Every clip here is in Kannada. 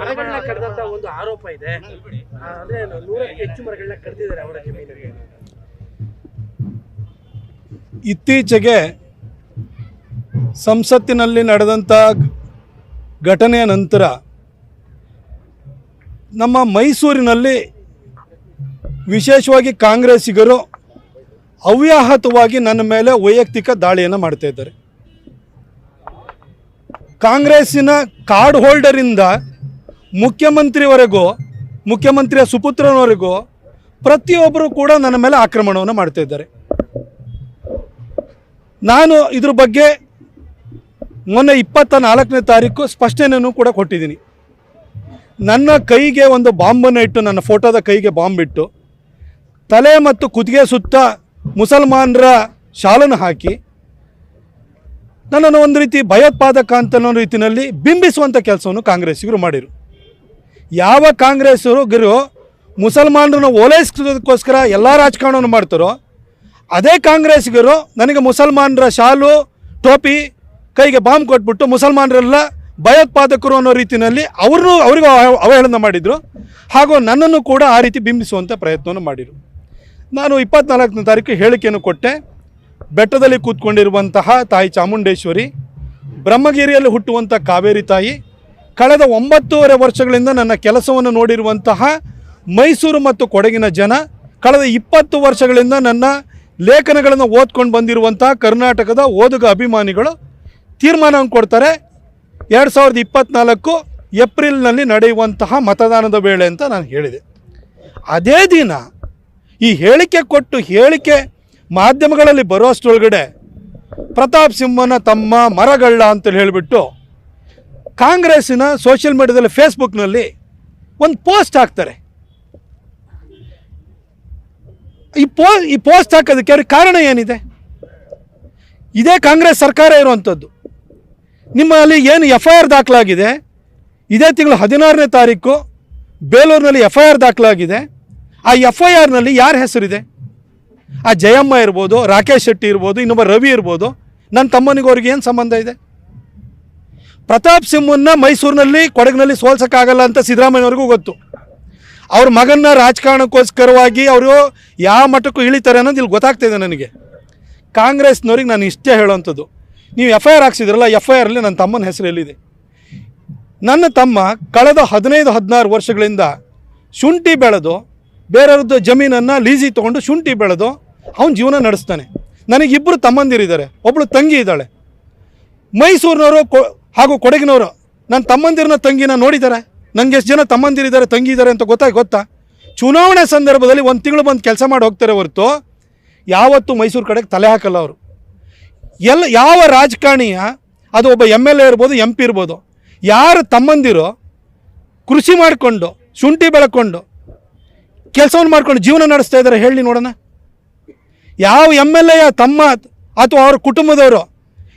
ಮರಗಳನ್ನ ಕಡ್ದಂತ ಒಂದು ಆರೋಪ ಇದೆ. ಅಂದ್ರೆ ನೂರಕ್ಕೆ ಹೆಚ್ಚು ಮರಗಳನ್ನ ಕಡ್ದಿದ್ದಾರೆ ಅವರ ಜಮೀನಿಗೆ. ಇತ್ತೀಚೆಗೆ ಸಂಸತ್ತಿನಲ್ಲಿ ನಡೆದಂಥ ಘಟನೆಯ ನಂತರ ನಮ್ಮ ಮೈಸೂರಿನಲ್ಲಿ ವಿಶೇಷವಾಗಿ ಕಾಂಗ್ರೆಸ್ಸಿಗರು ಅವ್ಯಾಹತವಾಗಿ ನನ್ನ ಮೇಲೆ ವೈಯಕ್ತಿಕ ದಾಳಿಯನ್ನು ಮಾಡ್ತಾ ಇದ್ದಾರೆ. ಕಾಂಗ್ರೆಸ್ಸಿನ ಕಾರ್ಡ್ ಹೋಲ್ಡರಿಂದ ಮುಖ್ಯಮಂತ್ರಿವರೆಗೂ, ಮುಖ್ಯಮಂತ್ರಿಯ ಸುಪುತ್ರನವರೆಗೂ ಪ್ರತಿಯೊಬ್ಬರು ಕೂಡ ನನ್ನ ಮೇಲೆ ಆಕ್ರಮಣವನ್ನು ಮಾಡ್ತಾ ಇದ್ದಾರೆ. ನಾನು ಇದ್ರ ಬಗ್ಗೆ ಮೊನ್ನೆ ಇಪ್ಪತ್ತ ನಾಲ್ಕನೇ ತಾರೀಕು ಸ್ಪಷ್ಟನೆಯನ್ನು ಕೂಡ ಕೊಟ್ಟಿದ್ದೀನಿ. ನನ್ನ ಕೈಗೆ ಒಂದು ಬಾಂಬನ್ನು ಇಟ್ಟು, ನನ್ನ ಫೋಟೋದ ಕೈಗೆ ಬಾಂಬ್ ಇಟ್ಟು, ತಲೆ ಮತ್ತು ಕುತ್ತಿಗೆ ಸುತ್ತ ಮುಸಲ್ಮಾನರ ಶಾಲನ್ನು ಹಾಕಿ ನನ್ನನ್ನು ಒಂದು ರೀತಿ ಭಯೋತ್ಪಾದಕ ಅಂತ ರೀತಿಯಲ್ಲಿ ಬಿಂಬಿಸುವಂಥ ಕೆಲಸವನ್ನು ಕಾಂಗ್ರೆಸ್ಸಿಗರು ಮಾಡಿರು. ಯಾವ ಕಾಂಗ್ರೆಸ್ಸರು ಮುಸಲ್ಮಾನರನ್ನು ಓಲೈಸೋದಕ್ಕೋಸ್ಕರ ಎಲ್ಲ ರಾಜಕಾರಣವನ್ನು ಮಾಡ್ತಾರೋ, ಅದೇ ಕಾಂಗ್ರೆಸ್ಸಿಗರು ನನಗೆ ಮುಸಲ್ಮಾನರ ಶಾಲು, ಟೋಪಿ, ಕೈಗೆ ಬಾಂಬ್ ಕೊಟ್ಬಿಟ್ಟು ಮುಸಲ್ಮಾನರೆಲ್ಲ ಭಯೋತ್ಪಾದಕರು ಅನ್ನೋ ರೀತಿಯಲ್ಲಿ ಅವರು ಅವರಿಗೂ ಅವ- ಅವಹೇಳನ ಮಾಡಿದರು. ಹಾಗೂ ನನ್ನನ್ನು ಕೂಡ ಆ ರೀತಿ ಬಿಂಬಿಸುವಂಥ ಪ್ರಯತ್ನವನ್ನು ಮಾಡಿದರು ನಾನು ಇಪ್ಪತ್ನಾಲ್ಕನೇ ತಾರೀಕು ಹೇಳಿಕೆಯನ್ನು ಕೊಟ್ಟೆ. ಬೆಟ್ಟದಲ್ಲಿ ಕೂತ್ಕೊಂಡಿರುವಂತಹ ತಾಯಿ ಚಾಮುಂಡೇಶ್ವರಿ, ಬ್ರಹ್ಮಗಿರಿಯಲ್ಲಿ ಹುಟ್ಟುವಂಥ ಕಾವೇರಿ ತಾಯಿ, ಕಳೆದ ಒಂಬತ್ತೂವರೆ ವರ್ಷಗಳಿಂದ ನನ್ನ ಕೆಲಸವನ್ನು ನೋಡಿರುವಂತಹ ಮೈಸೂರು ಮತ್ತು ಕೊಡಗಿನ ಜನ, ಕಳೆದ ಇಪ್ಪತ್ತು ವರ್ಷಗಳಿಂದ ನನ್ನ ಲೇಖನಗಳನ್ನು ಓದ್ಕೊಂಡು ಬಂದಿರುವಂತಹ ಕರ್ನಾಟಕದ ಓದುಗ ಅಭಿಮಾನಿಗಳು ತೀರ್ಮಾನವನ್ನು ಕೊಡ್ತಾರೆ, ಎರಡು ಸಾವಿರದ ಇಪ್ಪತ್ತ್ನಾಲ್ಕು ಏಪ್ರಿಲ್ನಲ್ಲಿ ನಡೆಯುವಂತಹ ಮತದಾನದ ವೇಳೆ ಅಂತ ನಾನು ಹೇಳಿದೆ. ಅದೇ ದಿನ ಈ ಹೇಳಿಕೆ ಕೊಟ್ಟು ಹೇಳಿಕೆ ಮಾಧ್ಯಮಗಳಲ್ಲಿ ಬರೋಷ್ಟರೊಳಗಡೆ ಪ್ರತಾಪ್ ಸಿಂಹನ ತಮ್ಮ ಮರಗಳ್ಳ ಅಂತೇಳಿ ಹೇಳಿಬಿಟ್ಟು ಕಾಂಗ್ರೆಸ್ಸಿನ ಸೋಷಿಯಲ್ ಮೀಡಿಯಾದಲ್ಲಿ ಫೇಸ್ಬುಕ್ನಲ್ಲಿ ಒಂದು ಪೋಸ್ಟ್ ಹಾಕ್ತಾರೆ. ಈ ಪೋ ಈ ಪೋಸ್ಟ್ ಹಾಕೋದಕ್ಕೆ ಅವ್ರಿಗೆ ಕಾರಣ ಏನಿದೆ? ಇದೇ ಕಾಂಗ್ರೆಸ್ ಸರ್ಕಾರ ಇರುವಂಥದ್ದು ನಿಮ್ಮಲ್ಲಿ ಏನು ಎಫ್ ಐ ಆರ್ ದಾಖಲಾಗಿದೆ? ಇದೇ ತಿಂಗಳು ಹದಿನಾರನೇ ತಾರೀಕು ಬೇಲೂರಿನಲ್ಲಿ ಎಫ್ ಐ ಆರ್ ದಾಖಲಾಗಿದೆ. ಆ ಎಫ್ ಐ ಆರ್ನಲ್ಲಿ ಯಾರ ಹೆಸರಿದೆ? ಆ ಜಯಮ್ಮ ಇರ್ಬೋದು, ರಾಕೇಶ್ ಶೆಟ್ಟಿ ಇರ್ಬೋದು, ಇನ್ನೊಬ್ಬ ರವಿ ಇರ್ಬೋದು ನನ್ನ ತಮ್ಮನಿಗೆ ಅವ್ರಿಗೆ ಏನು ಸಂಬಂಧ ಇದೆ? ಪ್ರತಾಪ್ ಸಿಂಹನ್ನ ಮೈಸೂರಿನಲ್ಲಿ ಕೊಡಗಿನಲ್ಲಿ ಸೋಲ್ಸೋಕ್ಕಾಗಲ್ಲ ಅಂತ ಸಿದ್ದರಾಮಯ್ಯವ್ರಿಗೂ ಗೊತ್ತು. ಅವ್ರ ಮಗನ್ನ ರಾಜಕಾರಣಕ್ಕೋಸ್ಕರವಾಗಿ ಅವರು ಯಾವ ಮಟ್ಟಕ್ಕೂ ಇಳಿತಾರೆ ಅನ್ನೋದು ಇಲ್ಲಿ ಗೊತ್ತಾಗ್ತಿದೆ ನನಗೆ. ಕಾಂಗ್ರೆಸ್ನವ್ರಿಗೆ ನಾನು ಇಷ್ಟೇ ಹೇಳೋವಂಥದ್ದು ನೀವು ಎಫ್ ಐ ಆರ್ ಹಾಕ್ಸಿದ್ರಲ್ಲ ಎಫ್ ಐ ಆರಲ್ಲಿ ನನ್ನ ತಮ್ಮನ ಹೆಸರು ಎಲ್ಲಿದೆ? ನನ್ನ ತಮ್ಮ ಕಳೆದ ಹದಿನೈದು, ಹದಿನಾರು ವರ್ಷಗಳಿಂದ ಶುಂಠಿ ಬೆಳೆದು ಬೇರೆಯವ್ರದ್ದು ಜಮೀನನ್ನು ಲೀಸಿಗೆ ತೊಗೊಂಡು ಶುಂಠಿ ಬೆಳೆದು ಅವನ ಜೀವನ ನಡೆಸ್ತಾನೆ. ನನಗಿಬ್ಬರು ತಮ್ಮಂದಿರಿದ್ದಾರೆ. ಒಬ್ಬಳು ತಂಗಿ ಇದ್ದಾಳೆ. ಮೈಸೂರಿನವರು ಕೊ ಹಾಗೂ ಕೊಡಗಿನವರು ನನ್ನ ತಮ್ಮಂದಿರನ್ನ ತಂಗಿನ ನೋಡಿದ್ದಾರೆ ನನಗೆ ಎಷ್ಟು ಜನ ತಮ್ಮಂದಿರಿದ್ದಾರೆ ತಂಗಿ ಇದ್ದಾರೆ ಅಂತ ಗೊತ್ತಾಗಿ, ಗೊತ್ತಾ? ಚುನಾವಣೆ ಸಂದರ್ಭದಲ್ಲಿ ಒಂದು ತಿಂಗಳು ಬಂದು ಕೆಲಸ ಮಾಡಿ ಹೋಗ್ತಾರೆ ಹೊರತು ಯಾವತ್ತೂ ಮೈಸೂರು ಕಡೆಗೆ ತಲೆ ಹಾಕಲ್ಲ ಅವರು. ಎಲ್ಲ, ಯಾವ ರಾಜಕಾರಣಿಯ, ಅದು ಒಬ್ಬ ಎಂ ಎಲ್ ಎ ಇರ್ಬೋದು, ಎಂ ಪಿ ಇರ್ಬೋದು, ಯಾರು ತಮ್ಮಂದಿರು ಕೃಷಿ ಮಾಡಿಕೊಂಡು, ಶುಂಠಿ ಬೆಳ್ಕೊಂಡು ಕೆಲಸವನ್ನು ಮಾಡ್ಕೊಂಡು ಜೀವನ ನಡೆಸ್ತಾ ಇದ್ದಾರೆ ಹೇಳಿ ನೋಡೋಣ. ಯಾವ ಎಂ ಎಲ್ ಎಯ ತಮ್ಮ ಅಥವಾ ಅವ್ರ ಕುಟುಂಬದವರು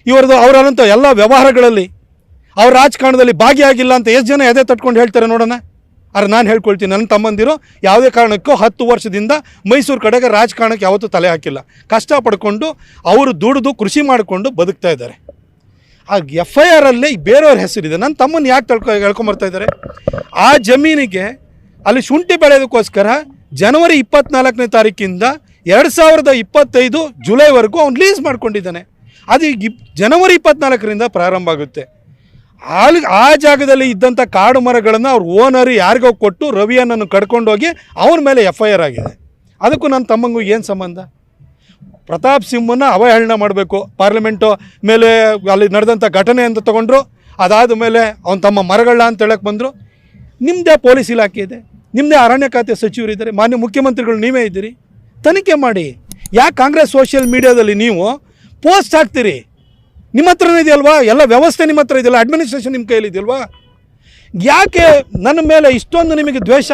ಇವರದು ಅವರಂಥ ಎಲ್ಲ ವ್ಯವಹಾರಗಳಲ್ಲಿ ಅವ್ರ ರಾಜಕಾರಣದಲ್ಲಿ ಭಾಗಿಯಾಗಿಲ್ಲ ಅಂತ ಎಷ್ಟು ಜನ ಎದೆ ತಟ್ಕೊಂಡು ಹೇಳ್ತಾರೆ ನೋಡೋಣ. ಆದರೆ ನಾನು ಹೇಳ್ಕೊಳ್ತೀನಿ ನನ್ನ ತಮ್ಮಂದಿರು ಯಾವುದೇ ಕಾರಣಕ್ಕೂ ಹತ್ತು ವರ್ಷದಿಂದ ಮೈಸೂರು ಕಡೆಗೆ ರಾಜಕಾರಣಕ್ಕೆ ಯಾವತ್ತೂ ತಲೆ ಹಾಕಿಲ್ಲ. ಕಷ್ಟ ಪಡ್ಕೊಂಡು ಅವರು ದುಡಿದು ಕೃಷಿ ಮಾಡಿಕೊಂಡು ಬದುಕ್ತಾ ಇದ್ದಾರೆ. ಆ ಎಫ್ ಐ ಆರಲ್ಲಿ ಬೇರೆಯವ್ರ ಹೆಸರಿದೆ. ನನ್ನ ತಮ್ಮನ ಯಾಕೆ ತಳ್ಕೊ, ಹೇಳ್ಕೊಂಬರ್ತಾ ಇದ್ದಾರೆ? ಆ ಜಮೀನಿಗೆ ಅಲ್ಲಿ ಶುಂಠಿ ಬೆಳೆಯೋದಕ್ಕೋಸ್ಕರ ಜನವರಿ ಇಪ್ಪತ್ನಾಲ್ಕನೇ ತಾರೀಕಿಂದ ಎರಡು ಸಾವಿರದ ಇಪ್ಪತ್ತೈದು ಜುಲೈವರೆಗೂ ಅವ್ನು ಲೀಸ್ ಮಾಡ್ಕೊಂಡಿದ್ದಾನೆ. ಅದು ಈಗ ಜನವರಿ ಇಪ್ಪತ್ನಾಲ್ಕರಿಂದ ಪ್ರಾರಂಭ ಆಗುತ್ತೆ. ಅಲ್ಲಿ ಆ ಜಾಗದಲ್ಲಿ ಇದ್ದಂಥ ಕಾಡು ಮರಗಳನ್ನು ಅವ್ರ ಓನರ್ ಯಾರಿಗೋ ಕೊಟ್ಟು ರವಿಯನ್ನನ್ನು ಕಡ್ಕೊಂಡೋಗಿ ಅವನ ಮೇಲೆ ಎಫ್ ಐ ಆರ್ ಆಗಿದೆ. ಅದಕ್ಕೂ ನನ್ನ ತಮ್ಮಂಗೂ ಏನು ಸಂಬಂಧ? ಪ್ರತಾಪ್ ಸಿಂಹನ ಅವಹೇಳನ ಮಾಡಬೇಕು. ಪಾರ್ಲಿಮೆಂಟು ಮೇಲೆ ಅಲ್ಲಿ ನಡೆದಂಥ ಘಟನೆ ಅಂತ ತಗೊಂಡ್ರು. ಅದಾದ ಮೇಲೆ ಅವನ ತಮ್ಮ ಮರಗಳ ಅಂತ ಹೇಳಕ್ಕೆ ಬಂದರು. ನಿಮ್ಮದೇ ಪೊಲೀಸ್ ಇಲಾಖೆ ಇದೆ. ನಿಮ್ಮದೇ ಅರಣ್ಯ ಖಾತೆ ಸಚಿವರಿದ್ದಾರೆ, ಮಾನ್ಯ ಮುಖ್ಯಮಂತ್ರಿಗಳು ನೀವೇ ಇದ್ದೀರಿ. ತನಿಖೆ ಮಾಡಿ. ಯಾಕೆ ಕಾಂಗ್ರೆಸ್ ಸೋಷಿಯಲ್ ಮೀಡಿಯಾದಲ್ಲಿ ನೀವು ಪೋಸ್ಟ್ ಹಾಕ್ತೀರಿ? ನಿಮ್ಮ ಹತ್ರನೇ ಇದೆಯಲ್ವಾ? ಎಲ್ಲ ವ್ಯವಸ್ಥೆ ನಿಮ್ಮ ಹತ್ರ ಇದೆಯಲ್ಲ? ಅಡ್ಮಿನಿಸ್ಟ್ರೇಷನ್ ನಿಮ್ಮ ಕೈಯಲ್ಲಿ ಇದೆಯಲ್ವಾ ಯಾಕೆ ನನ್ನ ಮೇಲೆ ಇಷ್ಟೊಂದು ನಿಮಗೆ ದ್ವೇಷ?